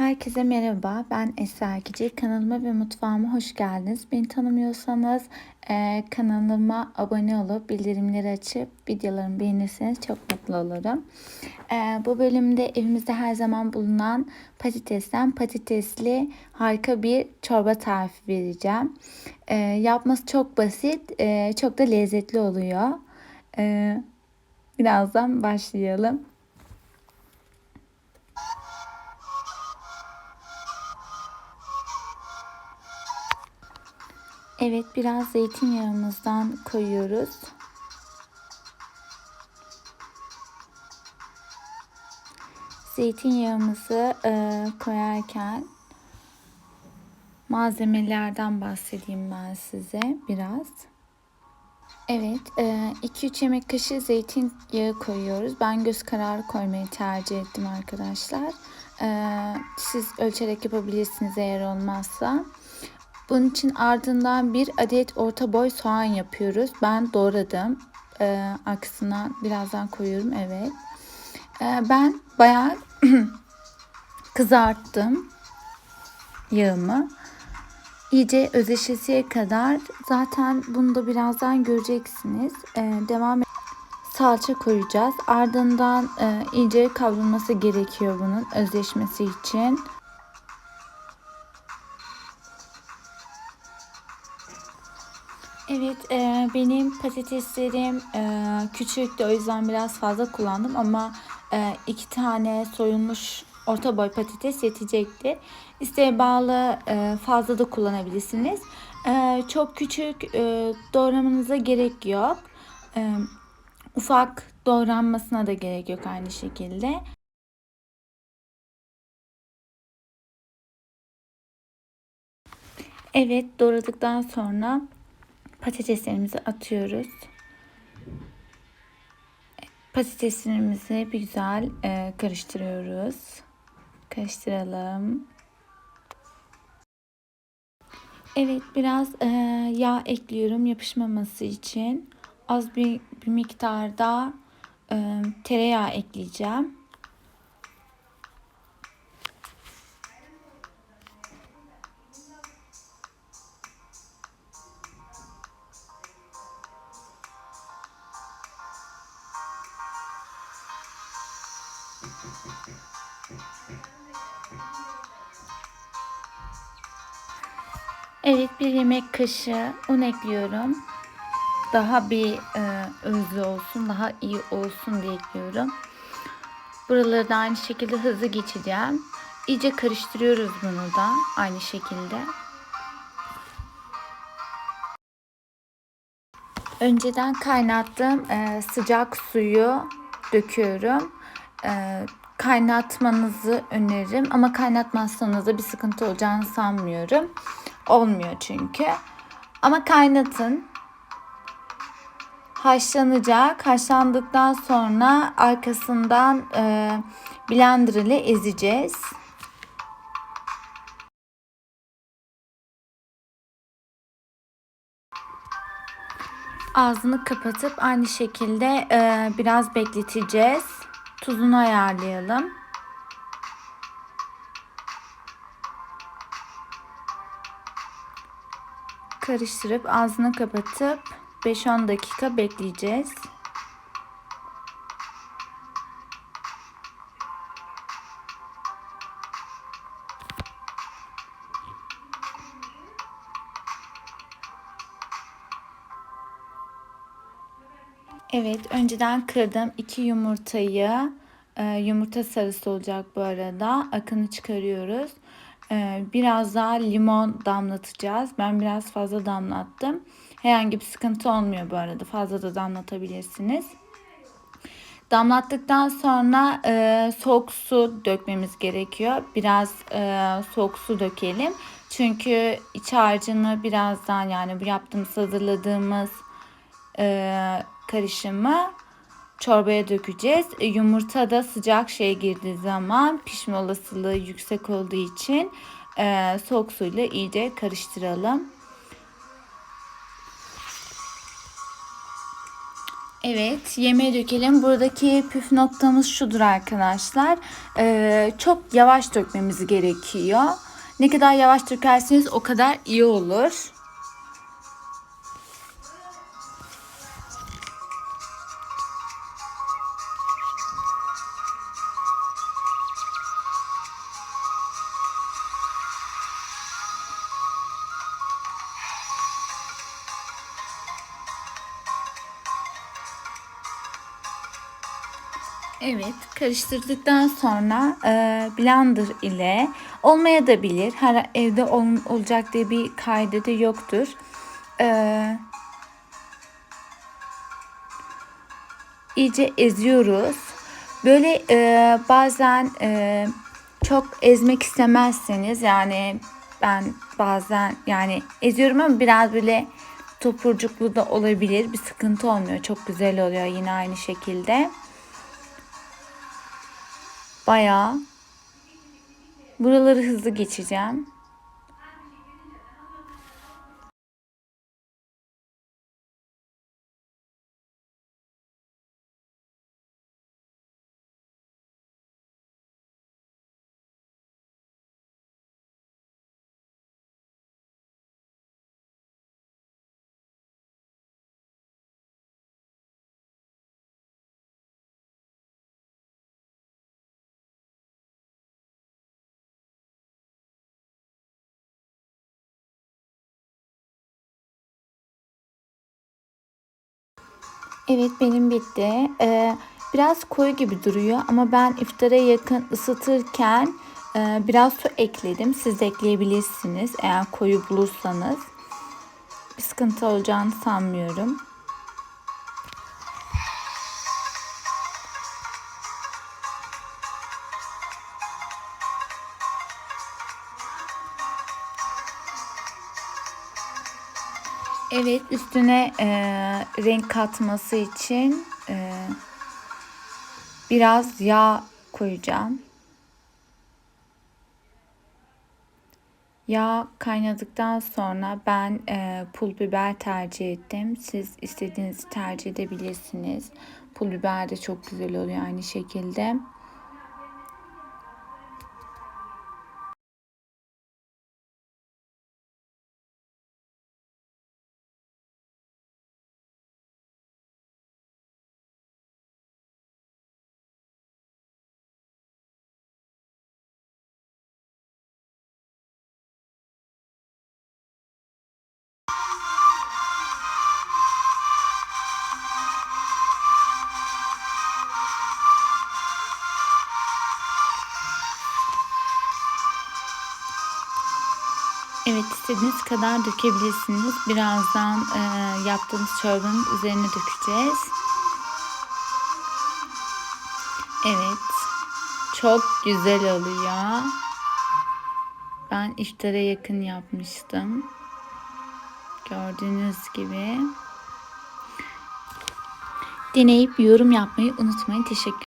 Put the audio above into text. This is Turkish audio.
Herkese merhaba. Ben Esra Ekici. Kanalıma ve mutfağıma hoş geldiniz. Beni tanımıyorsanız e, kanalıma abone olup bildirimleri açıp videolarımı beğenirseniz çok mutlu olurum. E, bu bölümde evimizde her zaman bulunan patatesten patatesli harika bir çorba tarifi vereceğim. E, yapması çok basit, e, çok da lezzetli oluyor. E, birazdan başlayalım. Evet biraz zeytinyağımızdan koyuyoruz. Zeytinyağımızı e, koyarken malzemelerden bahsedeyim ben size biraz. Evet 2-3 e, yemek kaşığı zeytinyağı koyuyoruz. Ben göz kararı koymayı tercih ettim arkadaşlar. E, siz ölçerek yapabilirsiniz eğer olmazsa. Bunun için ardından bir adet orta boy soğan yapıyoruz. Ben doğradım. Ee, aksına birazdan koyuyorum. Evet. Ee, ben bayağı kızarttım yağımı. İyice özleşesiye kadar zaten bunu da birazdan göreceksiniz. Ee, devam salça koyacağız. Ardından e, iyice kavrulması gerekiyor bunun özleşmesi için. Evet e, benim patateslerim e, küçüktü o yüzden biraz fazla kullandım ama e, iki tane soyulmuş orta boy patates yetecekti. İsteğe bağlı e, fazla da kullanabilirsiniz. E, çok küçük e, doğramanıza gerek yok. E, ufak doğranmasına da gerek yok aynı şekilde. Evet doğradıktan sonra patateslerimizi atıyoruz. Patateslerimizi bir güzel e, karıştırıyoruz. Karıştıralım. Evet biraz e, yağ ekliyorum yapışmaması için. Az bir, bir miktarda e, tereyağı ekleyeceğim. Evet bir yemek kaşığı un ekliyorum. Daha bir e, özlü olsun, daha iyi olsun diye ekliyorum. Buraları da aynı şekilde hızlı geçeceğim. İyice karıştırıyoruz bunu da aynı şekilde. Önceden kaynattığım e, sıcak suyu döküyorum. E, kaynatmanızı öneririm ama kaynatmazsanız da bir sıkıntı olacağını sanmıyorum. Olmuyor çünkü. Ama kaynatın. Haşlanacak. Haşlandıktan sonra arkasından e, blender ile ezeceğiz. Ağzını kapatıp aynı şekilde e, biraz bekleteceğiz. Tuzunu ayarlayalım. karıştırıp ağzını kapatıp 5-10 dakika bekleyeceğiz. Evet, önceden kırdım iki yumurtayı. E, yumurta sarısı olacak bu arada. Akını çıkarıyoruz. Ee, biraz daha limon damlatacağız. Ben biraz fazla damlattım. Herhangi bir sıkıntı olmuyor bu arada. Fazla da damlatabilirsiniz. Damlattıktan sonra e, soğuk su dökmemiz gerekiyor. Biraz e, soğuk su dökelim. Çünkü iç harcını birazdan yani bu yaptığımız hazırladığımız e, karışımı çorbaya dökeceğiz. E, yumurta da sıcak şey girdiği zaman pişme olasılığı yüksek olduğu için e, soğuk suyla iyice karıştıralım. Evet, yemeğe dökelim. Buradaki püf noktamız şudur arkadaşlar. Ee, çok yavaş dökmemiz gerekiyor. Ne kadar yavaş dökerseniz o kadar iyi olur. Evet, karıştırdıktan sonra e, blender ile olmaya da bilir. Her evde ol, olacak diye bir kaydı da yoktur. E, iyice eziyoruz. Böyle e, bazen e, çok ezmek istemezseniz yani ben bazen yani eziyorum ama biraz böyle topurcuklu da olabilir. Bir sıkıntı olmuyor. Çok güzel oluyor yine aynı şekilde. Bayağı buraları hızlı geçeceğim. Evet benim bitti. Ee, biraz koyu gibi duruyor ama ben iftara yakın ısıtırken e, biraz su ekledim. Siz de ekleyebilirsiniz eğer koyu bulursanız. Bir sıkıntı olacağını sanmıyorum. Evet üstüne e, renk katması için e, biraz yağ koyacağım. Yağ kaynadıktan sonra ben e, pul biber tercih ettim. Siz istediğinizi tercih edebilirsiniz. Pul biber de çok güzel oluyor aynı şekilde. Evet istediğiniz kadar dökebilirsiniz. Birazdan e, yaptığımız çorbanın üzerine dökeceğiz. Evet. Çok güzel oluyor. Ben iftara yakın yapmıştım. Gördüğünüz gibi. Deneyip yorum yapmayı unutmayın. Teşekkür